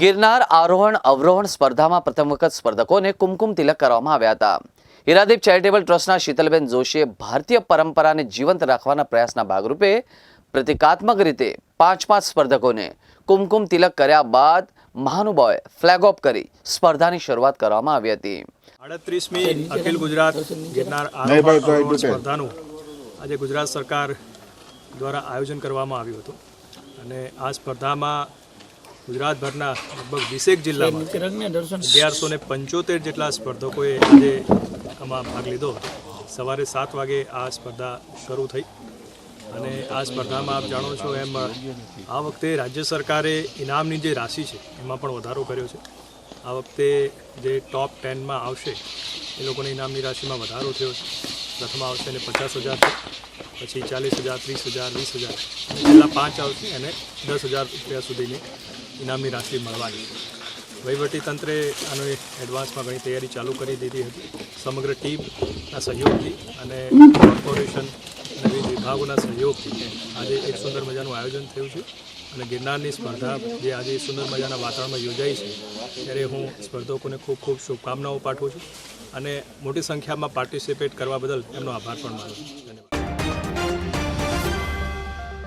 ગિરનાર આરોહણ અવરોહણ સ્પર્ધામાં પ્રથમ વખત સ્પર્ધકોને કુમકુમ તિલક કરવામાં આવ્યા હતા. હીરાદીપ ચેરિટેબલ ટ્રસ્ટના શીતલબેન જોશીએ ભારતીય પરંપરાને જીવંત રાખવાના પ્રયાસના ભાગરૂપે પ્રતિકાત્મક રીતે પાંચ પાંચ સ્પર્ધકોને કુમકુમ તિલક કર્યા બાદ મહાનુભાવે ફ્લેગ ઓફ કરી સ્પર્ધાની શરૂઆત કરવામાં આવી હતી. આડત્રીસમી અખિલ ગુજરાત ગિરનાર આરોહણ સ્પર્ધાનું આજે ગુજરાત સરકાર દ્વારા આયોજન કરવામાં આવ્યું હતું. અને આ સ્પર્ધામાં ગુજરાતભરના લગભગ વીસેક જિલ્લામાં અગિયારસો ને પંચોતેર જેટલા સ્પર્ધકોએ આજે આમાં ભાગ લીધો સવારે સાત વાગે આ સ્પર્ધા શરૂ થઈ. અને આ સ્પર્ધામાં આપ જાણો છો એમ આ વખતે રાજ્ય સરકારે ઇનામની જે રાશિ છે એમાં પણ વધારો કર્યો છે. આ વખતે જે ટોપ ટેનમાં આવશે એ લોકોની ઇનામની રાશિમાં વધારો થયો છે. પ્રથમ આવશે એને પચાસ હજાર પછી ચાલીસ હજાર ત્રીસ હજાર વીસ હજાર. છેલ્લા પાંચ આવશે એને દસ હજાર રૂપિયા સુધીની ઇનામની રાશિ મળવાની. તંત્રે આનો એડવાન્સમાં ઘણી તૈયારી ચાલુ કરી દીધી હતી. સમગ્ર ટીમના સહયોગથી અને કોર્પોરેશન અને વિવિધ વિભાગોના સહયોગથી આજે એક સુંદર મજાનું આયોજન થયું છે. અને ગિરનારની સ્પર્ધા જે આજે સુંદર મજાના વાતાવરણમાં યોજાઈ છે, ત્યારે હું સ્પર્ધકોને ખૂબ ખૂબ શુભકામનાઓ પાઠવું છું. અને મોટી સંખ્યામાં પાર્ટિસિપેટ કરવા બદલ એમનો આભાર પણ માનું છું.